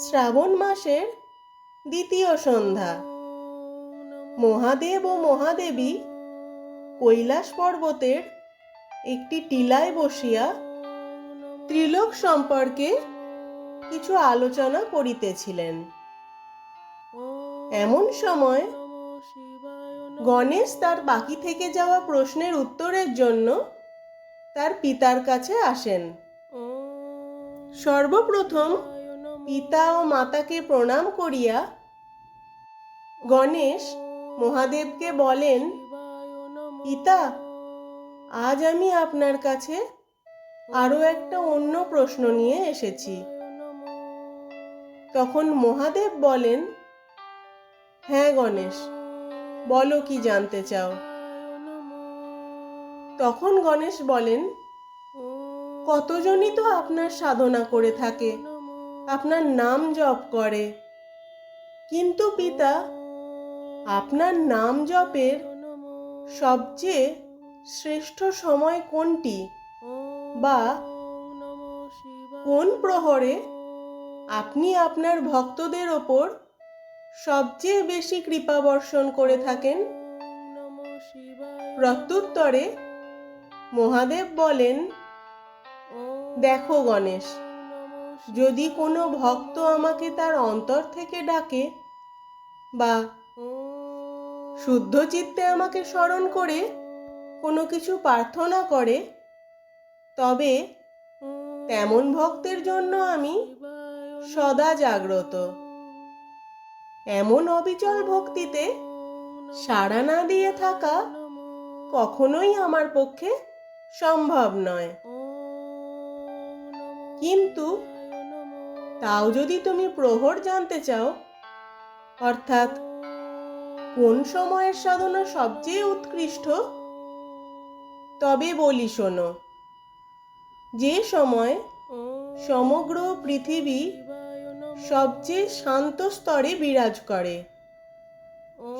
শ্রাবণ মাসের দ্বিতীয় সন্ধ্যা। মহাদেব ও মহাদেবী কৈলাস পর্বতের একটি টিলায় বসিয়া ত্রিলোক সম্পর্কে কিছু আলোচনা করিতেছিলেন। এমন সময় গণেশ তার বাকি থেকে যাওয়া প্রশ্নের উত্তরের জন্য তার পিতার কাছে আসেন। সর্বপ্রথম পিতা ও মাতাকে প্রণাম করিয়া গণেশ মহাদেবকে বলেন, পিতা, আজ আমি আপনার কাছে আরও একটা অন্য প্রশ্ন নিয়ে এসেছি। তখন মহাদেব বলেন হ্যাঁ গণেশ, বলো কি জানতে চাও? তখন গণেশ বলেন, কতজনই তো আপনার সাধনা করে থাকে, আপনার নাম জপ করে। কিন্তু পিতা, আপনার নাম জপের সবচেয়ে শ্রেষ্ঠ সময় কোনটি বা কোন প্রহরে আপনি আপনার ভক্তদের ওপর সবচেয়ে বেশি কৃপা বর্ষণ করে থাকেন? প্রত্যুত্তরে মহাদেব বলেন, দেখো গণেশ, যদি কোনো ভক্ত আমাকে তার অন্তর থেকে ডাকে বা শুদ্ধ চিত্তে আমাকে স্মরণ করে, কোনো কিছু প্রার্থনা করে, তবে তেমন ভক্তের জন্য আমি সদা জাগ্রত। এমন অবিচল ভক্তিতে সাড়া না দিয়ে থাকা কখনোই আমার পক্ষে সম্ভব নয়। কিন্তু তাও যদি তুমি প্রহর জানতে চাও অর্থাৎ কোন সময়ের সাধনা সবচেয়ে উৎকৃষ্ট? তবে বলি শোনো যে সময় সমগ্র পৃথিবী সবচেয়ে শান্ত স্তরে বিরাজ করে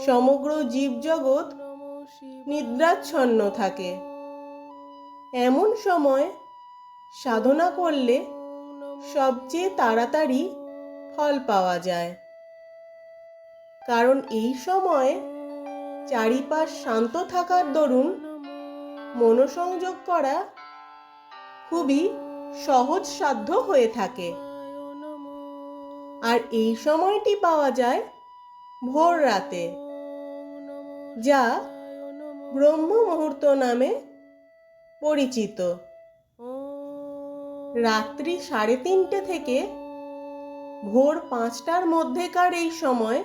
সমগ্র জীবজগৎ নিদ্রাচ্ছন্ন থাকে। এমন সময় সাধনা করলে সবচেয়ে তাড়াতাড়ি ফল পাওয়া যায়। কারণ এই সময় চারিপাশ শান্ত থাকার দরুন মনোসংযোগ করা খুবই সহজ সাধ্য হয়ে থাকে। আর এই সময়টি পাওয়া যায় ভোর রাতে, যা ব্রহ্ম মুহূর্ত নামে পরিচিত। রাত্রি সাড়ে তিনটে থেকে ভোর পাঁচটার মধ্যেকার এই সময়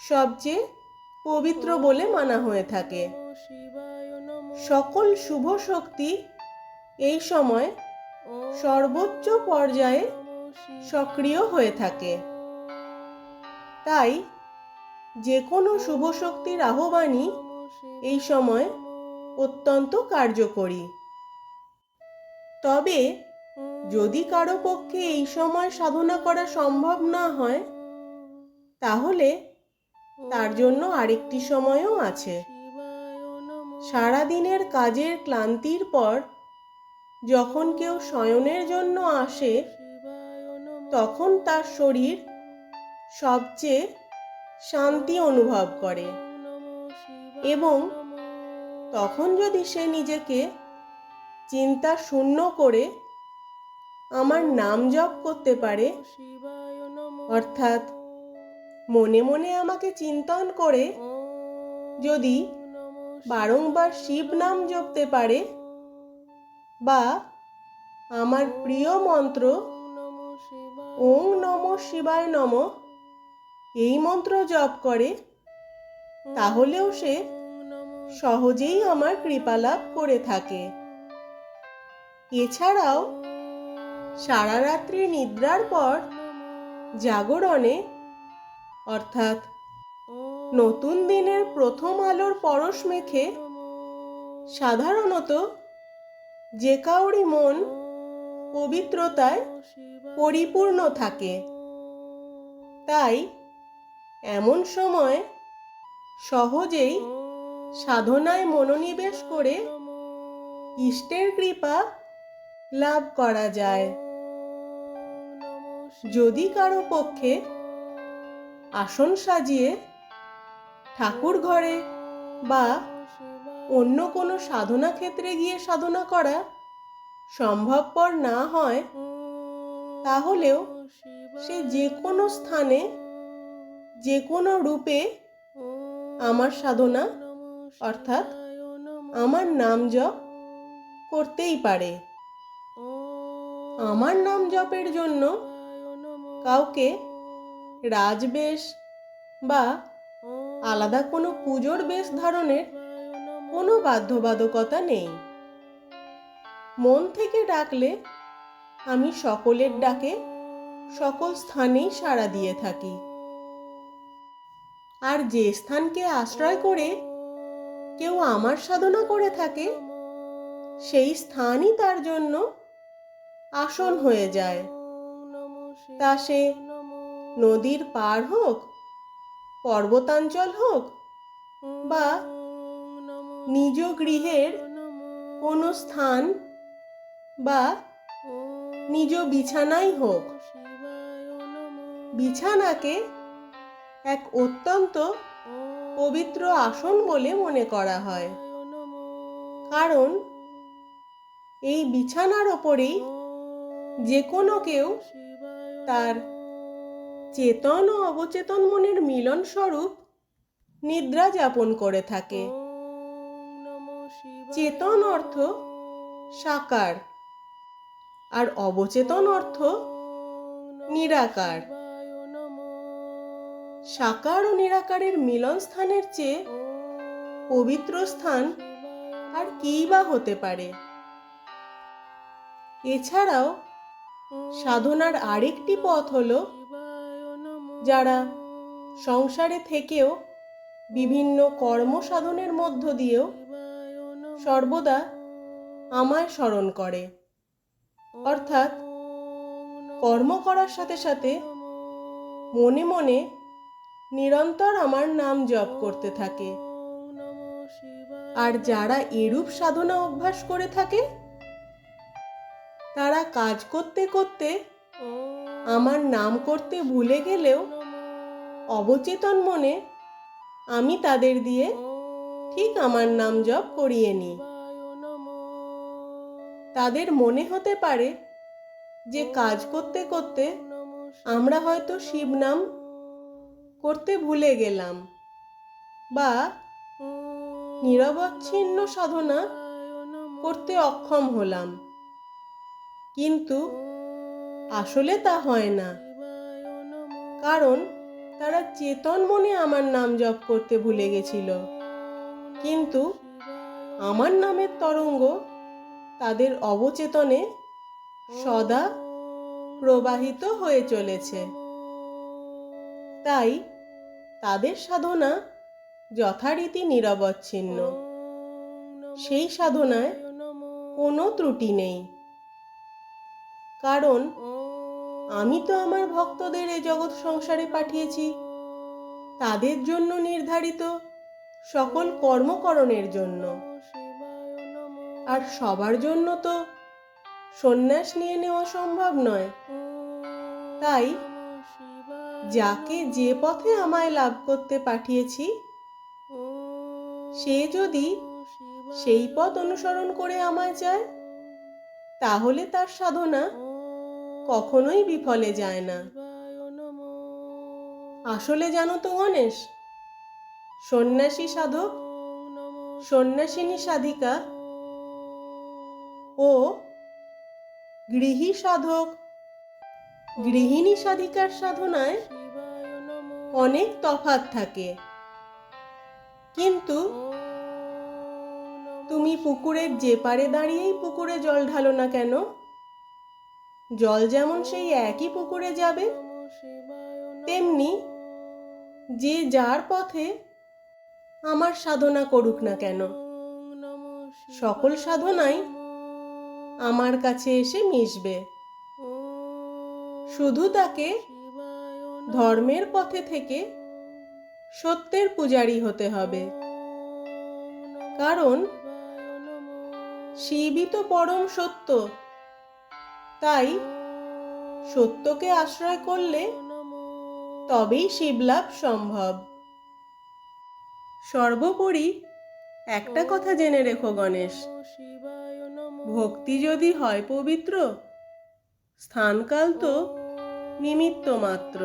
সবচেয়ে পবিত্র বলে মানা হয়ে থাকে। সকল শুভ শক্তি এই সময় সর্বোচ্চ পর্যায়ে সক্রিয় হয়ে থাকে। তাই যে কোনো শুভ শক্তির আহ্বানই এই সময় অত্যন্ত কার্যকরী। তবে, যদি কারও পক্ষে এই সময় সাধনা করা সম্ভব না হয়, তাহলে তার জন্য আরেকটি সময়ও আছে। সারা দিনের কাজের ক্লান্তির পর যখন কেউ শয়নের জন্য আসে, তখন তার শরীর সবচেয়ে শান্তি অনুভব করে এবং তখন যদি সে নিজেকে চিন্তা শূন্য করে আমার নাম জপ করতে পারে, অর্থাৎ মনে মনে আমাকে চিন্তন করে, যদি বারংবার শিব নাম জপতে পারে বা আমার প্রিয় মন্ত্র ওং নম শিবায় নম এই মন্ত্র জপ করে, তাহলেও সে সহজেই আমার কৃপা লাভ করে থাকে। এছাড়াও, সারা রাত্রি নিদ্রার পর জাগরণে, অর্থাৎ নতুন দিনের প্রথম আলোর পরশ মেখে, সাধারণত যে কাউরি মন পবিত্রতায় পরিপূর্ণ থাকে। তাই এমন সময় সহজেই সাধনায় মনোনিবেশ করে ইষ্টের কৃপা লাভ করা যায়। যদি কারও পক্ষে আসন সাজিয়ে ঠাকুর ঘরে বা অন্য কোনো সাধনা ক্ষেত্রে গিয়ে সাধনা করা সম্ভবপর না হয়, তাহলেও সে যে কোনো স্থানে, যে কোনো রূপে আমার সাধনা অর্থাৎ আমার নাম জপ করতেই পারে। আমার নাম জপের জন্য কাউকে রাজবেশ বা আলাদা কোনো পুজোর বেশ ধারণের কোনো বাধ্যবাধকতা নেই। মন থেকে ডাকলে আমি সকলের ডাকে সকল স্থানেই সাড়া দিয়ে থাকি। আর যে স্থানকে আশ্রয় করে কেউ আমার সাধনা করে থাকে, সেই স্থানই তার জন্য আসন হয়ে যায়। তা সে নদীর পার হোক, পর্বতাঞ্চল হোক, বা নিজ গৃহের কোনো স্থান বা নিজ বিছানাই হোক। বিছানাকে এক অত্যন্ত পবিত্র আসন বলে মনে করা হয়। কারণ এই বিছানার ওপরেই যে কোনো কেউ তার চেতন ও অবচেতন মনের মিলন স্বরূপ নিদ্রা যাপন করে থাকে। চেতন অর্থ সাকার আর অবচেতন অর্থ নিরাকার। সাকার ও নিরাকারের মিলন স্থানের চেয়ে পবিত্র স্থান আর কী বা হতে পারে? এছাড়াও, সাধনার আরেকটি পথ হল যারা সংসারে থেকেও বিভিন্ন কর্ম সাধনের মধ্য দিয়েও সর্বদা আমায় স্মরণ করে। অর্থাৎ, কর্ম করার সাথে সাথে মনে মনে নিরন্তর আমার নাম জপ করতে থাকে। আর যারা এরূপ সাধনা অভ্যাস করে থাকে, তারা কাজ করতে করতে আমার নাম করতে ভুলে গেলেও অবচেতন মনে আমি তাদের দিয়ে ঠিক আমার নাম জপ করিয়ে নিই। তাদের মনে হতে পারে যে কাজ করতে করতে আমরা হয়তো শিব নাম করতে ভুলে গেলাম। বা নিরবচ্ছিন্ন সাধনা করতে অক্ষম হলাম। কিন্তু আসলে তা হয় না। কারণ তারা চেতন মনে আমার নাম জপ করতে ভুলে গেছিল। কিন্তু আমার নামের তরঙ্গ তাদের অবচেতনে সদা প্রবাহিত হয়ে চলেছে। তাই তাদের সাধনা যথারীতি নিরবচ্ছিন্ন। সেই সাধনায় কোনো ত্রুটি নেই। কারণ আমি তো আমার ভক্তদের এ জগৎ সংসারে পাঠিয়েছি। তাদের জন্য নির্ধারিত সকল কর্মকরণের জন্য। আর সবার জন্য তো সন্ন্যাস নিয়ে নেওয়া সম্ভব নয়। তাই যাকে যে পথে আমায় লাভ করতে পাঠিয়েছি, সে যদি সেই পথ অনুসরণ করে আমায় চায়, তাহলে তার সাধনা কখনোই বিফলে যায় না। আসলে জানো তো গণেশ, সন্ন্যাসী সাধক, সন্ন্যাসিনী সাধিকা ও গৃহী সাধক গৃহিণী সাধিকার সাধনায় অনেক তফাৎ থাকে। কিন্তু তুমি পুকুরের যে পারে দাঁড়িয়েই পুকুরে জল ঢালো না কেন? জল যেমন সেই একই পুকুরে যাবে, তেমনি যে যার পথে আমার সাধনা করুক না কেন? সকল সাধনাই আমার কাছে এসে মিশবে। শুধু তাকে ধর্মের পথে থেকে সত্যের পূজারী হতে হবে। কারণ শিবই তো পরম সত্য। তাই সত্যকে আশ্রয় করলে তবেই শিবলাভ সম্ভব। সর্বোপরি একটা কথা জেনে রেখো গণেশ। ভক্তি যদি হয় পবিত্র স্থানকাল তো নিমিত্ত মাত্র